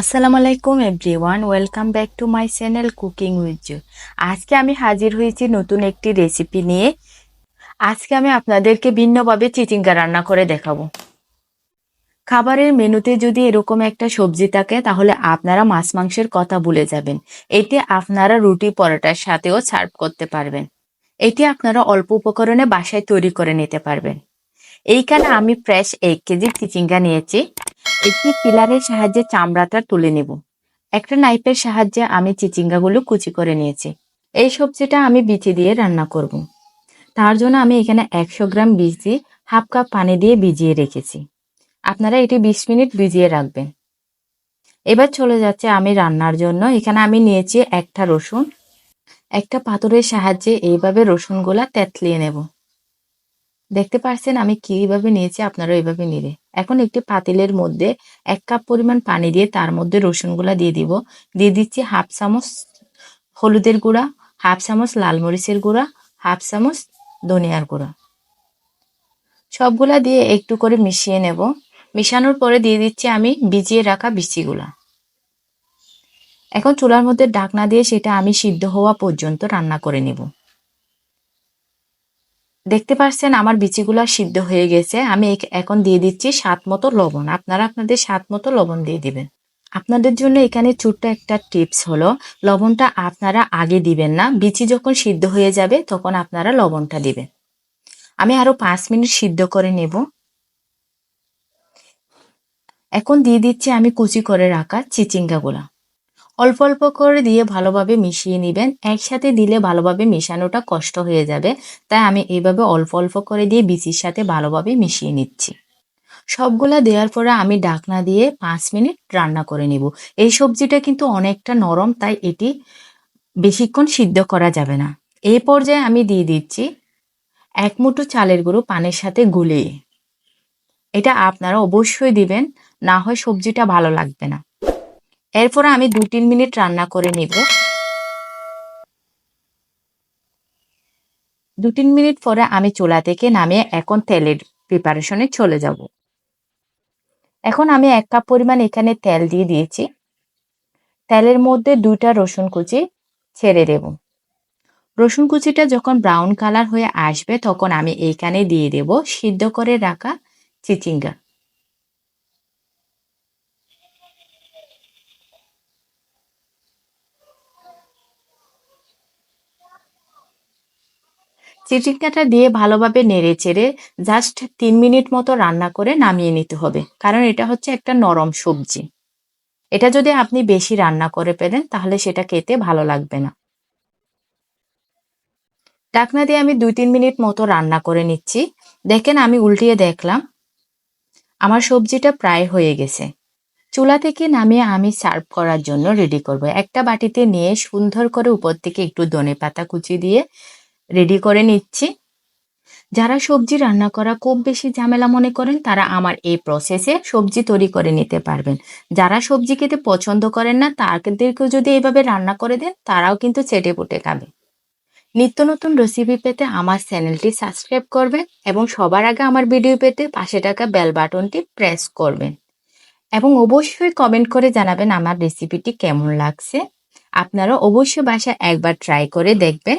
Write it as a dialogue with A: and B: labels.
A: আসসালামু আলাইকুম everyone welcome back to my channel cooking with জু আজকে আমি হাজির হয়েছি নতুন একটি রেসিপি নিয়ে। আজকে আমি আপনাদেরকে ভিন্নভাবে চিচিঙ্গা রান্না করে দেখাবো। খাবারের মেনুতে যদি এরকম একটা সবজি থাকে, তাহলে আপনারা মাছ মাংসের কথা ভুলে যাবেন। এটি আপনারা রুটি, পরোটার সাথেও সার্ভ করতে পারবেন। এটি আপনারা অল্প উপকরণে বাসায় তৈরি করে নিতে পারবেন। এইখানে আমি ফ্রেশ এক কেজি চিচিঙ্গা নিয়েছি। একটি পিলারের সাহায্যে চামড়াটা তুলে নেব। একটা নাইফের সাহায্যে আমি চিচিঙ্গাগুলো কুচি করে নিয়েছি। এই সবজিটা আমি বিচি দিয়ে রান্না করব। তার জন্য আমি এখানে একশো গ্রাম বিচি, হাফ কাপ পানি দিয়ে ভিজিয়ে রেখেছি। আপনারা এটি বিশ মিনিট ভিজিয়ে রাখবেন। এবার চলে যাচ্ছে আমি রান্নার জন্য। এখানে আমি নিয়েছি একটা রসুন। একটা পাথরের সাহায্যে এইভাবে রসুনগুলা তেতলিয়ে নেব। দেখতে পারছেন আমি কীভাবে নিয়েছি আপনারা এইভাবে নিলে। এখন একটি পাতিলের মধ্যে এক কাপ পরিমাণ পানি দিয়ে তার মধ্যে রসুনগুলা দিয়ে দিব। দিয়ে দিচ্ছি হাফ চামচ হলুদের গুঁড়া, হাফ চামচ লাল মরিচের গুঁড়া, হাফ চামচ ধনিয়ার গুঁড়া। সবগুলা দিয়ে একটু করে মিশিয়ে নেব। মিশানোর পরে দিয়ে দিচ্ছি আমি ভিজিয়ে রাখা বিচিগুলা। এখন চুলার মধ্যে ডাকনা দিয়ে সেটা আমি সিদ্ধ হওয়া পর্যন্ত রান্না করে নেব। দেখতে পাচ্ছেন আমার বিচিগুলো সিদ্ধ হয়ে গেছে। আমি এখন দিয়ে দিচ্ছি স্বাদ মতো লবণ। আপনারা আপনাদের স্বাদ মতো লবণ দিয়ে দিবেন। আপনাদের জন্য এখানে ছোট্ট একটা টিপস হলো, লবণটা আপনারা আগে দিবেন না। বিচি যখন সিদ্ধ হয়ে যাবে, তখন আপনারা লবণটা দিবেন। আমি আরও পাঁচ মিনিট সিদ্ধ করে নেব। এখন দিয়ে দিচ্ছি আমি কুচি করে রাখা চিচিঙ্গাগুলা। অল্প অল্প করে দিয়ে ভালোভাবে মিশিয়ে নেবেন। একসাথে দিলে ভালোভাবে মেশানোটা কষ্ট হয়ে যাবে। তাই আমি এইভাবে অল্প অল্প করে দিয়ে বিচির সাথে ভালোভাবে মিশিয়ে নিচ্ছি। সবগুলা দেওয়ার পরে আমি ডাকনা দিয়ে পাঁচ মিনিট রান্না করে নিব। এই সবজিটা কিন্তু অনেকটা নরম, তাই এটি বেশিক্ষণ সিদ্ধ করা যাবে না। এই পর্যায়ে আমি দিয়ে দিচ্ছি এক মুঠো চালের গুঁড়ো পানের সাথে গুলিয়ে। এটা আপনারা অবশ্যই দিবেন, না হয় সবজিটা ভালো লাগবে না। এরপরে আমি দু তিন মিনিট রান্না করে নিব। দু তিন মিনিট পরে আমি চুলা থেকে নামিয়ে এখন তেলের প্রিপারেশনে চলে যাব। এখন আমি এক কাপ পরিমাণ এখানে তেল দিয়ে দিয়েছি। তেলের মধ্যে দুইটা রসুন কুচি ছেড়ে দেব। রসুন কুচিটা যখন ব্রাউন কালার হয়ে আসবে তখন আমি এইখানে দিয়ে দেব সিদ্ধ করে রাখা চিচিঙ্গা। চিচিঙ্গাটা দিয়ে ভালোভাবে নেড়ে চেড়ে জাস্ট তিন মিনিট মতো রান্না করে নামিয়ে নিতে হবে। কারণ এটা হচ্ছে একটা নরম সবজি। এটা যদি আপনি বেশি রান্না করে পেলেন, তাহলে সেটা খেতে ভালো লাগবে না। ডাকনা দিয়ে আমি দুই তিন মিনিট মতো রান্না করে নিচ্ছি। দেখেন আমি উল্টিয়ে দেখলাম, আমার সবজিটা প্রায় হয়ে গেছে। চুলা থেকে নামিয়ে আমি সার্ভ করার জন্য রেডি করব। একটা বাটিতে নিয়ে সুন্দর করে উপর থেকে একটু ধনে পাতা কুচি দিয়ে রেডি করে নিচ্ছি। যারা সবজি রান্না করা খুব বেশি ঝামেলা মনে করেন, তারা আমার এই প্রসেসে সবজি তৈরি করে নিতে পারবেন। যারা সবজি খেতে পছন্দ করেন না, তাদেরকেও যদি এইভাবে রান্না করে দেন, তারাও কিন্তু চেটে পুটে খাবে। নিত্য নতুন রেসিপি পেতে আমার চ্যানেলটি সাবস্ক্রাইব করবেন এবং সবার আগে আমার ভিডিও পেতে পাশে টাকা বেল বাটনটি প্রেস করবেন। এবং অবশ্যই কমেন্ট করে জানাবেন আমার রেসিপিটি কেমন লাগছে। আপনারা অবশ্যই বাসা একবার ট্রাই করে দেখবেন।